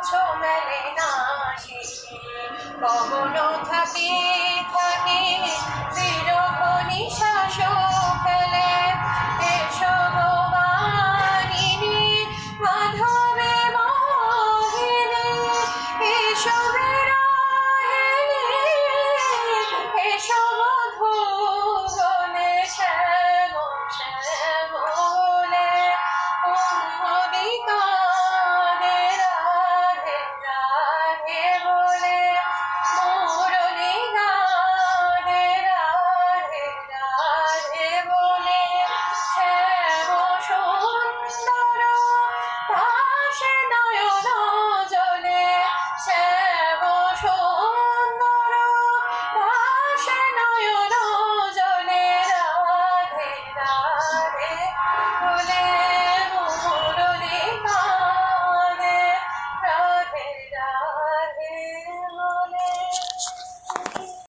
স্বচ্ছ মেলে না শেষে কখনো থাকে থাকে বিরহ নিঃশ্বাস ফেলে এসো ভবানিনী মাধবে couldn't